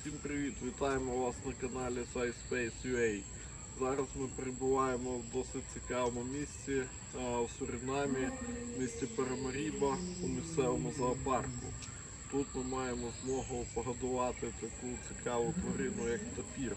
Всім привіт! Вітаємо вас на каналі SciSpace.ua. Зараз ми перебуваємо в досить цікавому місці в Сурінамі, в місті Перемаріба у місцевому зоопарку. Тут ми маємо змогу погодувати таку цікаву тварину, як тапір.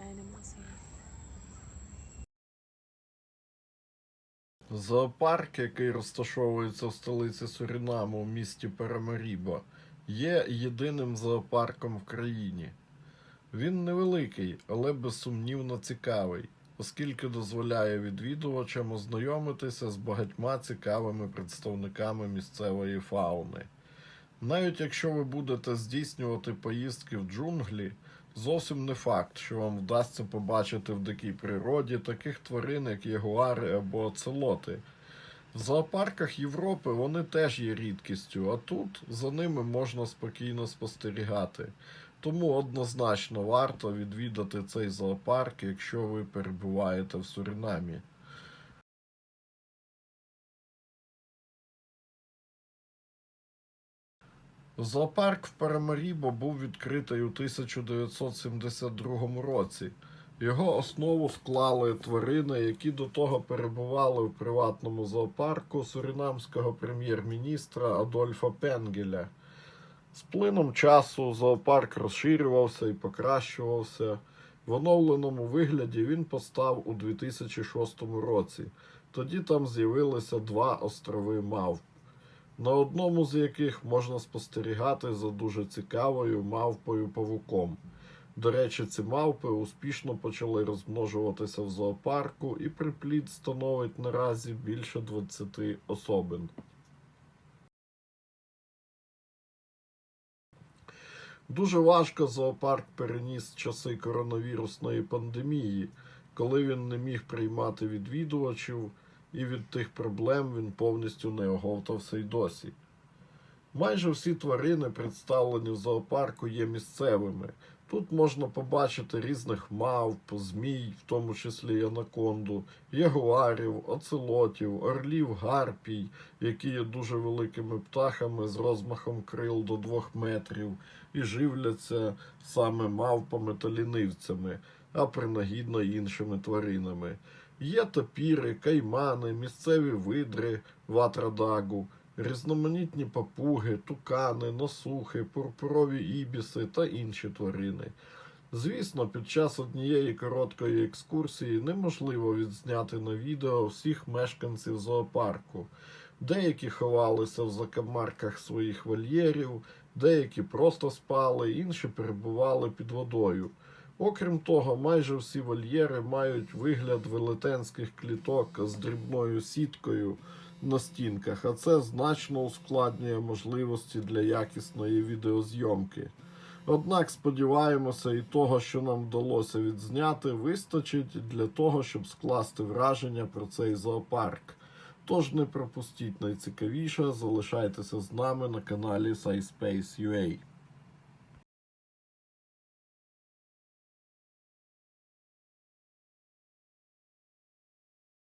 Animals here. Зоопарк, який розташовується в столиці Сурінаму в місті Парамаріба, є єдиним зоопарком в країні. Він невеликий, але безсумнівно цікавий, оскільки дозволяє відвідувачам ознайомитися з багатьма цікавими представниками місцевої фауни. Навіть якщо ви будете здійснювати поїздки в джунглі, зовсім не факт, що вам вдасться побачити в дикій природі таких тварин, як ягуари або оцелоти. В зоопарках Європи вони теж є рідкістю, а тут за ними можна спокійно спостерігати. Тому однозначно варто відвідати цей зоопарк, якщо ви перебуваєте в Сурінамі. Зоопарк в Парамарібо був відкритий у 1972 році. Його основу склали тварини, які до того перебували у приватному зоопарку суринамського прем'єр-міністра Адольфа Пенгеля. З плином часу зоопарк розширювався і покращувався. В оновленому вигляді він постав у 2006 році. Тоді там з'явилися два острови мавп, на одному з яких можна спостерігати за дуже цікавою мавпою павуком. До речі, ці мавпи успішно почали розмножуватися в зоопарку, і приплід становить наразі більше 20 особин. Дуже важко зоопарк переніс часи коронавірусної пандемії, коли він не міг приймати відвідувачів, і від тих проблем він повністю не оговтався й досі. Майже всі тварини, представлені в зоопарку, є місцевими. Тут можна побачити різних мавп, змій, в тому числі анаконду, ягуарів, оцелотів, орлів, гарпій, які є дуже великими птахами з розмахом крил до двох метрів, і живляться саме мавпами та лінивцями, а принагідно іншими тваринами. Є тапіри, каймани, місцеві видри, ватрадагу, різноманітні папуги, тукани, носухи, пурпурові ібіси та інші тварини. Звісно, під час однієї короткої екскурсії неможливо відзняти на відео всіх мешканців зоопарку. Деякі ховалися в закамарках своїх вольєрів, деякі просто спали, інші перебували під водою. Окрім того, майже всі вольєри мають вигляд велетенських кліток з дрібною сіткою на стінках, а це значно ускладнює можливості для якісної відеозйомки. Однак сподіваємося, і того, що нам вдалося відзняти, вистачить для того, щоб скласти враження про цей зоопарк. Тож не пропустіть найцікавіше, залишайтеся з нами на каналі SciSpace.ua.